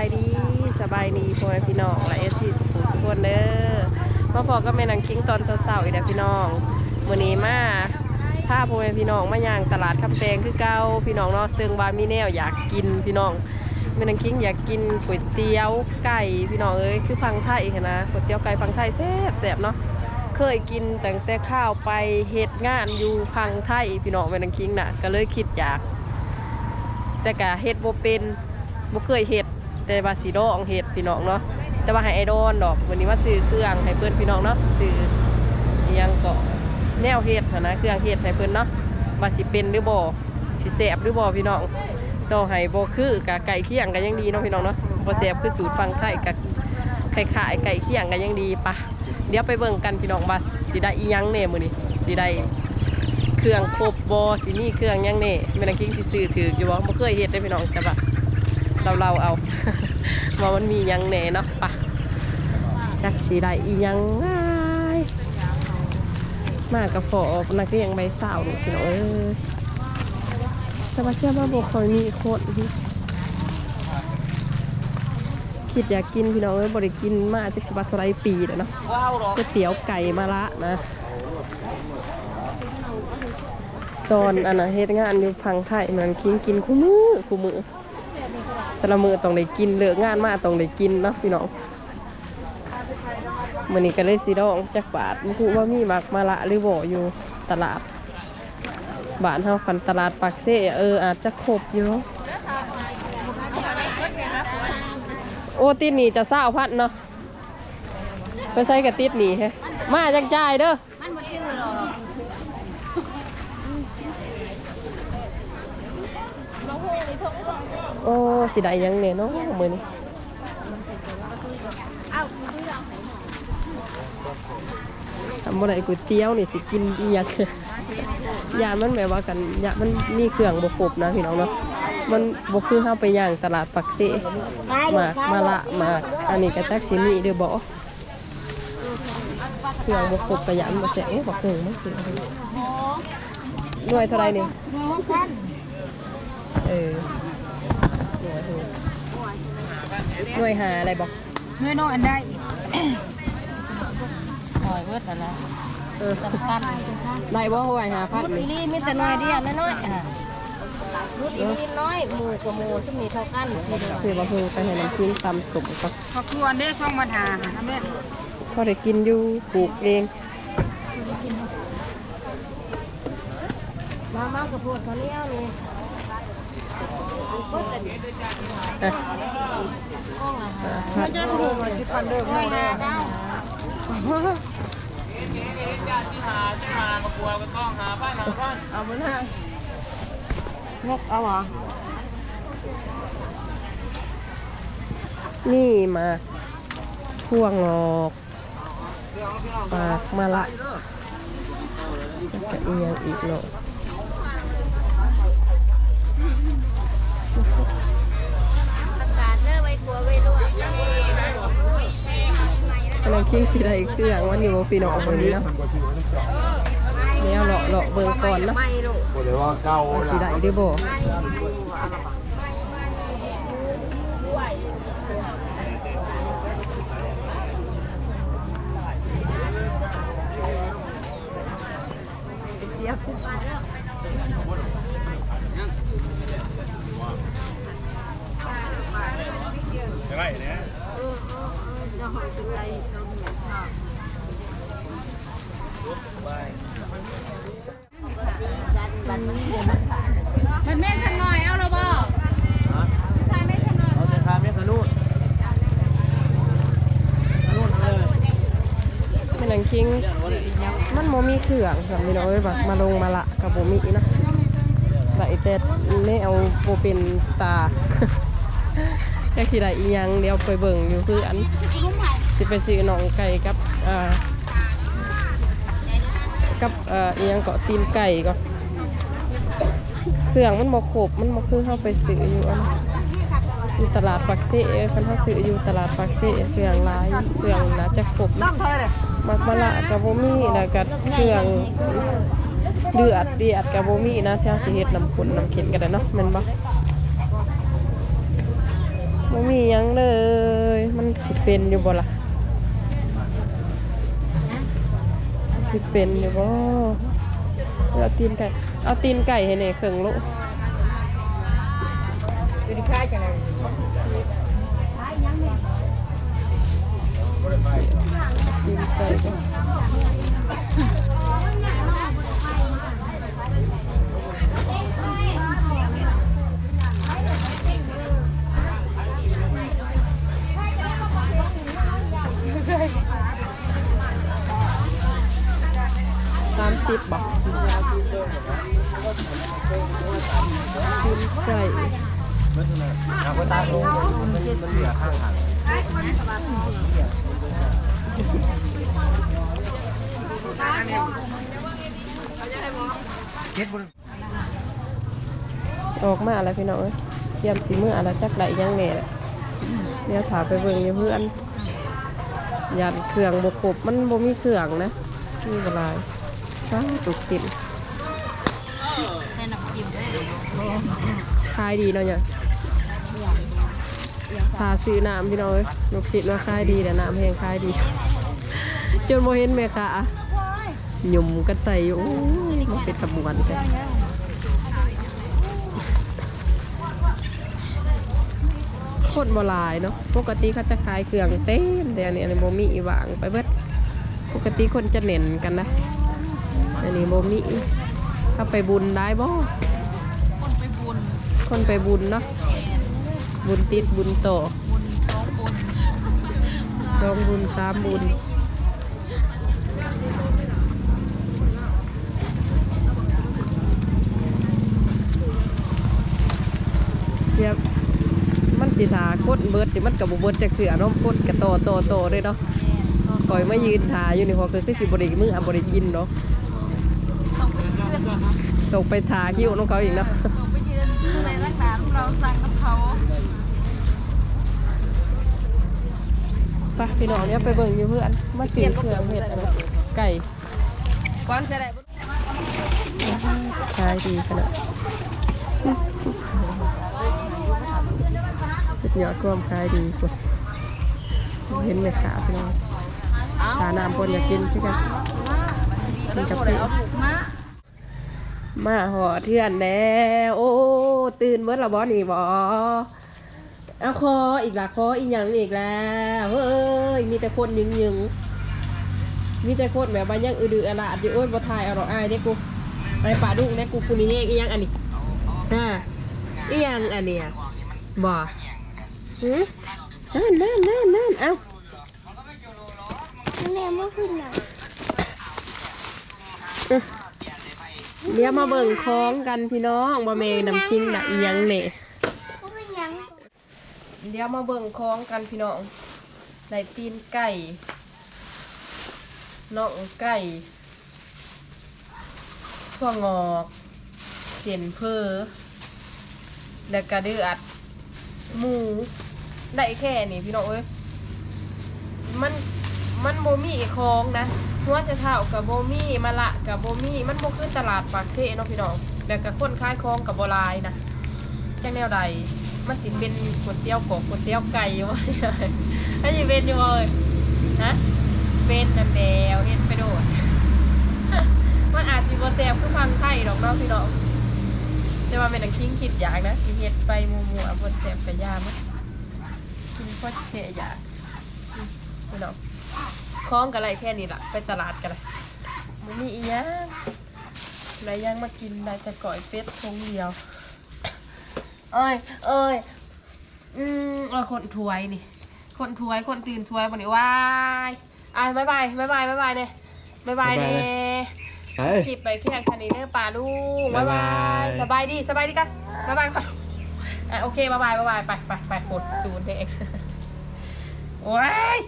ายดีพ่อแม่พี่น้องและเอชีสุขุสุขคนเด้อมาพอก็แม่นางคิงตอนเช้าๆอีกแล้วพี่น้องมื้อนี้มาพาพ่อแม่พี่น้องมาย่างตลาดคำแตงคือเก่าพี่น้องเนาะซึ่งว่ามีแนวอยากกินพี่น้องแม่นางคิงอยากกินก๋วยเตี๋ยวไก่พี่น้องเอ้ยคือพังไทยหั้นนะก๋วยเตี๋ยวไก่พังไทยแซ่บแซ่บเนาะเคยกินแตั้งแต่ข้าวไปเฮ็ดงานอยู่พังไทยพี่น้องแม่นางคิงน่ะก็เลยคิดอยาก แต่ก็เฮ็ดบ่เป็นบ่เคยเฮ็ด แต่ว่าสิดองเฮ็ดพี่น้องเนาะแต่ว่าให้ไอดอนดอกวันนี้ว่าซื้อเครื่องให้เพิ่นพี่น้องเนาะซื้อยังก็แนวเฮ็ดนะเครื่องเฮ็ดให้เพิ่นเนาะว่าสิเป็นหรือบ่สิแซ่บหรือบ่พี่น้องต่อให้บ่คือกะไก่เคียงก็ยังดีเนาะพี่น้องเนาะบ่แซ่บคือสูตรฝั่งไทยกะคล้ายไก่เคียงก็ยังดีปะเดี๋ยวไปเบิ่งกันพี่น้องว่าสิได้อียังแน่มื้อนี้สิได้เครื่องครบบอสิมีเครื่องยังเน่แม่นางกิ้งสิซื้อถืออยู่บ่บ่เคยเฮ็ดได้พี่น้องแต่ว่ เราเราเอาว่ามันมียังแหน่เนาะปะจักสิได้อียังง่ายมากับพอนักเรียนใบสาวนี่พี่น้องเอ้ยแต่ว่าเชื่อว่าบ่ค่อยมีคนคิดอยากกินพี่น้องเอ้ยบ่ได้กินมาจักสิบาเท่าไรปีแล้วเนาะก๋วยเตี๋ยวไก่มะระนะตอนอันนะเฮ็ดงานอยู่พังไทยมันคิงกินคู่มือคู่มือ แต่ละมือต้องได้กินเลิกงานมาต้องได้กินเนาะพี่น้องมื้อนี้ก็เลยสิดองจักบาทบ่รู้ว่ามีมักมาละหรือบ่อยู่ตลาดบ้านเฮาคันตลาดปากเซ่เอออาจจะครบอยู่โอ้ติดหนีจะเศร้าพัดเนาะไปใส่กับติดหนีแฮะมาจังจ่ายเด้อมันบ่จื้อหรอกโโอ้สิได้ยังเนี่ยเนาะมื้อนี้ทำบ่ได้ก๋วยเตี๋ยวนี่สิกินอีหยังยานมันแบบว่ากันยานมันมีเครื่องบ่ครบนะพี่น้องเนาะมันบ่คือเฮาไปย่างตลาดปักเสมากมาละมากอันนี้ก็จักสิมีเด้อบ่เครื่องบ่ครบก็ยานบ่แซ่บโอ้บักหนึ่งมันสิหน่วยเท่าไหร่นี่ดูพันเออหน่วย หน่วยหาอะไรบอกเมื่อน้องอันใดหอยเวิร์ดนะเออสำคัญได้บ่หน่วยหาพัดมุดอีนี่ลีมีแต่น้อยเดียวน้อยๆอะมุดอีลีน้อยหมูกับหมูชุดนี้เท่ากันสิเด้อคือว่าคือไปให้น้ำกินตำสุกก็ขอบคุณเด้ช่องมาทาค่ะแม่พอได้กินอยู่ปลูกเองมามากับพวกเขาเลี้ยวนี่ อะห้องอาหารพัดห้อยหาเก้าเอามาหน้างกเอาเหรอนี่มาทั่วงอกปากมาละแล้วก็อีกอย่างอีกเนาะประกาศ กำลังคิงสิได้เครื่องวันนี้บ่พี่น้องเบิ่งนี้เนาะแล้วเลาะเลาะเบิ่งก่อนเนาะไม่ลูกบอกเลยว่าเก้าว่าสิได้ หรือบ่ไรนี่ยมันแม่สันหน่อยเอาเราบ่ทายแม่สันหน่อยเอาจะทานไหมขนุนขนุนเอาเลยแม่นังคิง มันโมมีเครื่องแบบนี้เนาะเอ้ยแบบมาลงมาละกับโมมีนะแต่อีแต่ไม่เอาโบเป็นตา ก็คือได้อียังเดี๋ยวไปเบิ่งอยู่คืออันสิไปซื้อหนองไก่กับอ่ากับอ่ออียังเกาะตีนไก่ก็เครื่องมันบ่ครบมันบ่คือเข้าไปซื้ออยู่อันอยู่ตลาดปักเซ่คันเขาซื้ออยู่ตลาดปักเซ่เครื่องลายเครื่องน่าจะครบมักมะละกับโบมี่แล้วก็เครื่องเดือดเดียดกับโบมี่นะที่เราสิเฮ็ดน้ำขุนน้ำเค็มกันได้เนาะม่นบ่ บ่มียังเลย มันสิเป็นอยู่บ่ล่ะสิเป็นอยู่บ่เอาตีนไก่ เอาตีนไก่ให้แหน่เครื่องโลอยู่ที่ค่ายจังไงตีนไก่ สามสิบบาทตีนไก่เอาไปตามลงมันมันเหลือข้างทางเฮ็ดบนออกมาอะไรพี่น้องเอ้ยเตรียมสีมืออะไรจักไหลยังแหน่แหละเดี๋ยวถามไปเบิ่งอยู่เพื่อน ยันเครื่องบกครบมันบ่มีเครื่องนะมีเวลายฟ้าตุกสินแม่น้ำจิ้มด้วยขายดีเนาะเนี่ยพาซื้อน้ำพี่น้องเอ้ยลูกศิษย์ว่าขายดีแต่น้ำแพงขายดี จนโมเห็นแม่ค่ะยุ่มกันใส่อยู่โอ้ยมันเป็นขบวนเล คตรบหลายเนาะปกติเขาจะขายเครื่องเต็มแต่อันนี้อันนี้โบมีอีหวางไปเบิดปกติคนจะเน้นกันนะอันนี้โบมีเข้าไปบุญได้บ่คนไปบุญคนไปบุญเนาะบุญติดบุญโตบุญสองบุญสองบุญสามบุญเสียบมันสิทาโคตรเบิดดิมันกับเบิดจะเขือเนาะโคตรกระโตโตโตเลยเนาะคอยมายืนทาอยู่นี่พอคือคือสิบริมืออะบริกินเนาะต้องไปยืนตกไปทาคิ้วน้องเขาอีกเนาะต้องไปยืนในรักษาเราสั่งกับเขาไปพี่น้องเนี่ยไปเบิ่งอยู่เพื่อนมาสีเครื่องเห็ดอันนั้นไก่ก่อนเสร็จแล้วขายดีขนาดสุด ยอดควมขายดีกว่าเห็นไหมขาพี่น้องขาน้ำคนอยากกินพี่กันกินกับพี่มามาหอเทือนแล้วโอ้ ตื่นเมื่อละบอนี่บอเอาคออีกละคออีกอย่างอีกแล้วเฮ้ยมีแต่คนยิงยิงมีแต่คนแบบว่ายังอือดืออะละอยู่โอ้ยบ่ทายเอาหรอกอายเด้กูไอ้ป่าดุกเด้กูกูนี่เฮกอีหยังอันนี้ฮะอีหยังอันเนี้ยบ่ หืมนั่นนั่นนั่นนั่นเอ้าแม่เมื่อคืนน่ะเดี๋ยวมาเบิ่งคล้องกันพี่น้องบ่เมน้ำชิงดักอีหยังเน่ก็เป็นหยังเดี๋ยวมาเบิ่งคล้องกันพี่น้องได้ตีนไก่น่องไก่ถั่วงอกเสียนเพอแล้วก็เดือดหมู ได้แค่นี้พี่น้องเอ้ยมันมันโบมี่คล้องนะหัวจะเท่ากับโบมี่มะละกับโบมี่มันโบคือตลาดปากเซ่เนาะพี่น้องแล้วก็คนคล้ายคลองกับโบรายนะจังแนวใดมันสิเป็นก๋วยเตี๋ยวกบก๋วยเตี๋ยวไก่อยู่อันนี้เป็นอยู่เลยฮะเป็นนั่นแล้วเฮ็ดไปโดดมันอาจสิบ่แซ่บคือพังไทยดอกเนาะพี่น้องแต่ว่าแม่นังคิงคิดอยากนะสิเฮ็ดไปมัวๆบ่แซ่บก็ย่ามั้ พอแค่อยากอืมพี่น้องคล้องกันไรแค่นี้ล่ะ ไปตลาดกันเลยมันมีอีหยังอะไรยังมากินได้แต่ก่อยเป็ดทงเดียว เอ้ย เอ้ย อืมเออคนถวยนี่ คนถวย คนตื่นถวยวันนี้ว้ายอะบายบายบายบายบายบายเนี่ยบายบายเนี่ยเฮ้ยคลิปไปเพียงคันนี้เด้อป่าลูกบาบ๊ายยบาบายยสบายดี สบายดีกันบายบายก่อนอะโอเคบายบายบายบายไปไปไปกดศูนย์เอง โอ้ย